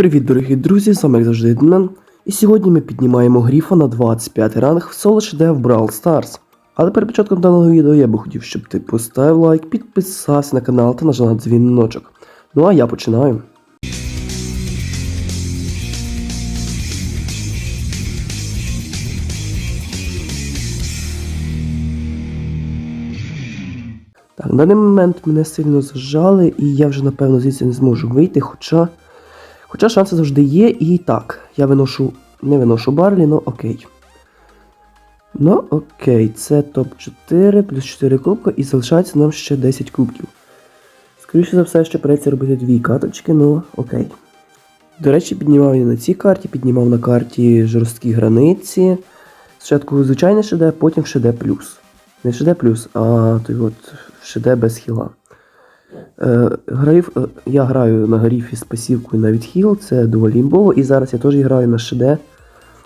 привіт, дорогі друзі! З вами як завжди Едмен. І сьогодні ми піднімаємо гріфа на 25 ранг в соло ШД в Brawl Stars. Але перед початком даного відео я би хотів, щоб ти поставив лайк, підписався на канал та нажав на дзвіночок. Ну а я починаю. Так, на даний момент мене сильно зажали, і я вже напевно звідси не зможу вийти, хоча. Хоча шанси завжди є, і так, я виношу. Не виношу Барлі, ну окей. Ну окей, це топ-4 плюс 4 кубка і залишається нам ще 10 кубків. Скоріше за все, ще придеться робити дві карточки, ну окей. До речі, піднімав я на цій карті, піднімав на карті жорсткі границі. Спочатку звичайний ШД, потім ШД плюс. Не ШД плюс, а той от ШД без хіла. Е, граїв, е, я граю на гріфі з пасівкою на відхіл, це доволі імбово, і зараз я теж граю на ШД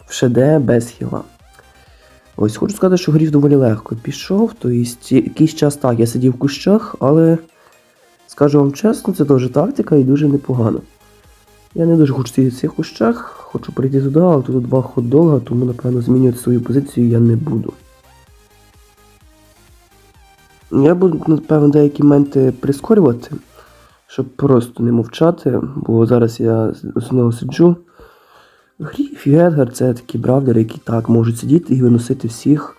в ШД без хіла. Ось хочу сказати, що гріф доволі легко пішов, тобто якийсь час так, я сидів в кущах, але скажу вам чесно, це теж тактика і дуже непогано. Я не дуже хочу сидіти в цих кущах, хочу прийти туди, але тут два хот-дога, тому напевно змінювати свою позицію я не буду. Я буду, напевно, деякі моменти прискорювати, щоб просто не мовчати, бо зараз я знову сиджу. Гріф і Едгар це такі бравлери, які так можуть сидіти і виносити всіх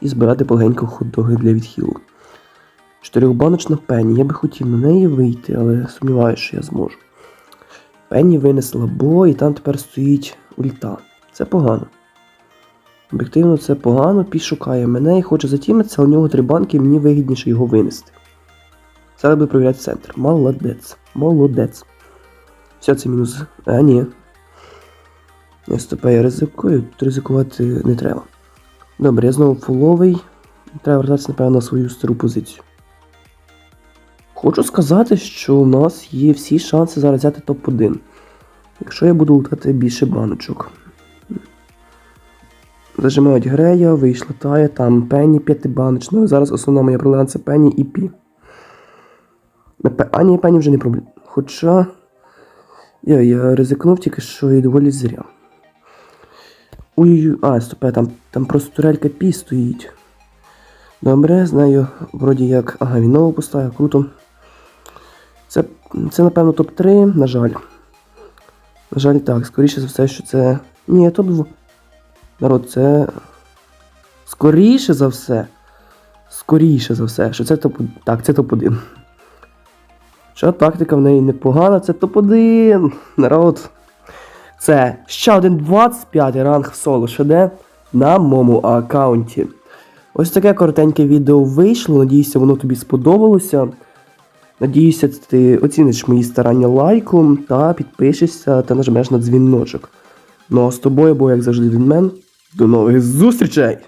і збирати полегенько хот-доги для відхилу. Чотирьохбаночна Пенні. Я би хотів на неї вийти, але сумніваюся, що я зможу. Пенні винесла бо, і там тепер стоїть ульта. Це погано. Об'єктивно, це погано, Піш шукає мене і хоче затімитися, у нього три банки, мені вигідніше його винести. Зараз би провіряти центр. Молодець. Молодець. Все, це мінус. А, ні. Я стопе, я ризикую, тут ризикувати не треба. Добре, я знову фуловий. Треба вертатися, напевно, на свою стару позицію. Хочу сказати, що у нас є всі шанси зараз взяти топ-1. Якщо я буду лутати більше баночок. Зажимають Грея, вийшла Тая, там Пенні п'ятибаночна. Зараз основна моя проблема це Пенні і Пі. А ні, Пенні вже не проблема. Хоча. Я, я ризикнув тільки що і доволі зря. Ой-ой-ой, а, стопе, там, там просто турелька Пі стоїть. Добре, знаю, вроді як. Ага, він нову поставив, круто. Це, це напевно, топ-3, на жаль. На жаль, так, скоріше за все, що це. Ні, топ-2. Народ, це. Скоріше за все. Скоріше за все, що це топ. Так, це топ-1. Що тактика в неї непогана, це топ-1. Народ. Це ще один 25 ранг в соло ШД на моєму аккаунті. Ось таке коротеньке відео вийшло. Надіюся, воно тобі сподобалося. Надіюся, ти оціниш мої старання лайком та підпишешся та нажмеш на дзвіночок. Ну а з тобою був, як завжди, Вінмен. До нових зустрічей!